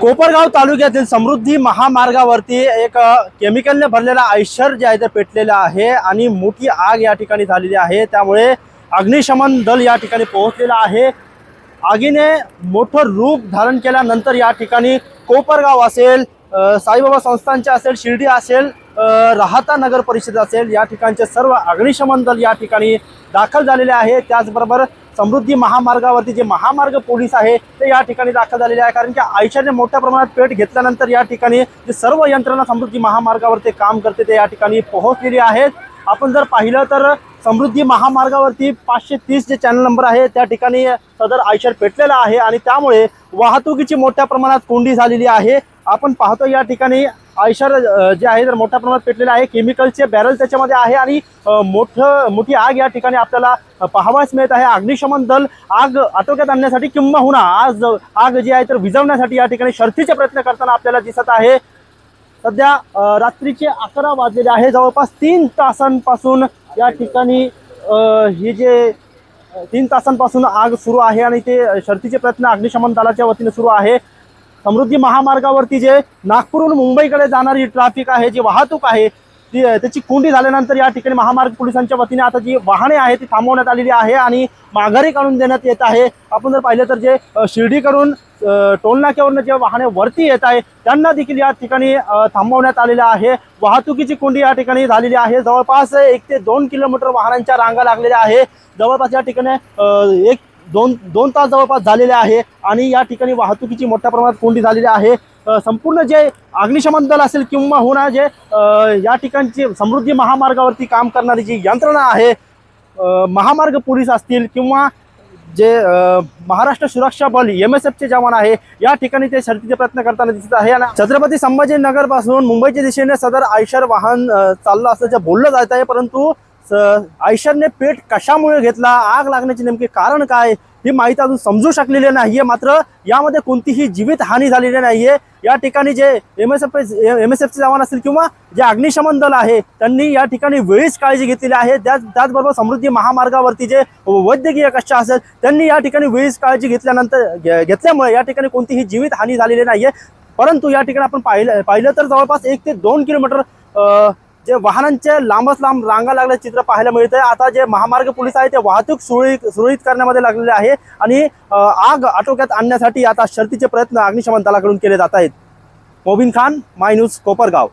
कोपरगाव तालुक्यातील समृद्धी महामार्गावरती एक केमिकलने भरलेला आयशर जे आहे ते पेटलेलं आहे आणि मोठी आग या ठिकाणी झालेली आहे. त्यामुळे अग्निशमन दल या ठिकाणी पोहोचलेलं आहे. आगीने मोठं रूप धारण केल्यानंतर या ठिकाणी कोपरगाव असेल साईबाबा संस्थांचे असेल शिर्डी असेल राहता नगर परिषद असेल या ठिकाणचे सर्व अग्निशमन दल या ठिकाणी दाखल झालेले आहे. त्याचबरोबर समृद्धी महामार्गावरती जे महामार्ग पोलीस आहे ते या ठिकाणी दाखल झालेले आहे. कारण की आयशाने मोठ्या प्रमाणात पेट घेतल्यानंतर या ठिकाणी जे सर्व यंत्रणा समृद्धी महामार्गावरती काम करते ते या ठिकाणी पोहोचलेली आहेत. आपण जर पाहिलं तर समृद्धी महामार्गावरती पाचशे तीस जे चॅनल नंबर आहे त्या ठिकाणी सदर आयशर पेटलेला आहे आणि त्यामुळे वाहतुकीची मोठ्या प्रमाणात कोंडी झालेली आहे. आपण पाहतो या ठिकाणी आयशर जे आहे तर मोठ्या प्रमाणात पेटलेलं आहे. केमिकलचे बॅरल त्याच्यामध्ये आहे आणि मोठं मोठी आग या ठिकाणी आपल्याला पाहावयास मिळत आहे. अग्निशमन दल आग आटोक्यात आणण्यासाठी किंबहुना आज आग जी आहे तर विजवण्यासाठी या ठिकाणी शर्थीचे प्रयत्न करताना आपल्याला दिसत आहे. सध्या रात्रीचे अकरा वाजलेले आहे. जवळपास तीन तासांपासून या ठिकाणी हे जे तीन तासांपासून आग सुरू आहे आणि ते शर्थीचे प्रयत्न अग्निशमन दलाच्या वतीने सुरू आहे. समृद्धी महामार्गावरती जे नागपूरहून मुंबईकडे जाणारी ट्रॅफिक आहे जी वाहतूक आहे ती त्याची कोंडी झाल्यानंतर या ठिकाणी महामार्ग पोलिसांच्या वतीने आता जी वाहने आहेत ती थांबवण्यात आलेली आहे आणि माघारी काढून देण्यात येत आहे. आपण जर पाहिलं तर जे शिर्डीकडून टोलनाक्यावरून टोलनाक्यावरनं जे वाहने वरती येत आहे त्यांना देखील या ठिकाणी थांबवण्यात आलेलं आहे. वाहतुकीची कोंडी या ठिकाणी झालेली आहे. जवळपास एक ते दोन किलोमीटर वाहनांच्या रांगा लागलेल्या आहे. जवळपास या ठिकाणी एक दोन दोन तास जवळपास झालेले आहे आणि या ठिकाणी वाहतुकीची मोठ्या प्रमाणात कोंडी झालेली आहे. संपूर्ण जे अग्निशमन दल असेल किंवा होणार जे या ठिकाणची समृद्धी महामार्गावरती काम करणारी जी यंत्रणा आहे महामार्ग पोलीस असतील किंवा जे महाराष्ट्र सुरक्षा बल एम एस एफचे जवान आहे या ठिकाणी ते शर्तीचे प्रयत्न करताना दिसत आहे. आणि छत्रपती संभाजीनगरपासून मुंबईच्या दिशेने सदर आयशर वाहन चाललं असल्याचं बोललं जात आहे परंतु आयशरने पेट कशामुळे घेतला? आग लागण्याचे नेमके कारण काय? ही माहिती अजून समजू शकलेली नाहीये मात्र यामध्ये कोणतीही जीवित हानी झालेली नाहीये. या ठिकाणी जे M S F M S एफचे जवान असतील किंवा जे अग्निशमन दल आहे त्यांनी या ठिकाणी वेळीच काळजी घेतलेली आहे. त्याच त्याचबरोबर समृद्धी महामार्गावरती जे वैद्यकीय कक्ष असेल त्यांनी या ठिकाणी वेळीच काळजी घेतल्यानंतर घेतल्यामुळे या ठिकाणी कोणतीही जीवित हानी झालेली नाहीये. परंतु या ठिकाणी आपण पाहिलं पाहिलं तर जवळपास एक ते दोन किलोमीटर जे वाहनांचे लांबच लांब रांगा लागल्याचे चित्र पाहायला मिळतंय. आता जे महामार्ग पोलीस आहे ते वाहतूक सुरळीत सुरळीत करण्यामध्ये लागलेले आहे आणि आग आटोक्यात आणण्यासाठी आता शर्तीचे प्रयत्न अग्निशमन दलाकडून केले जात आहेत. Mobin Khan my news Kopargaon.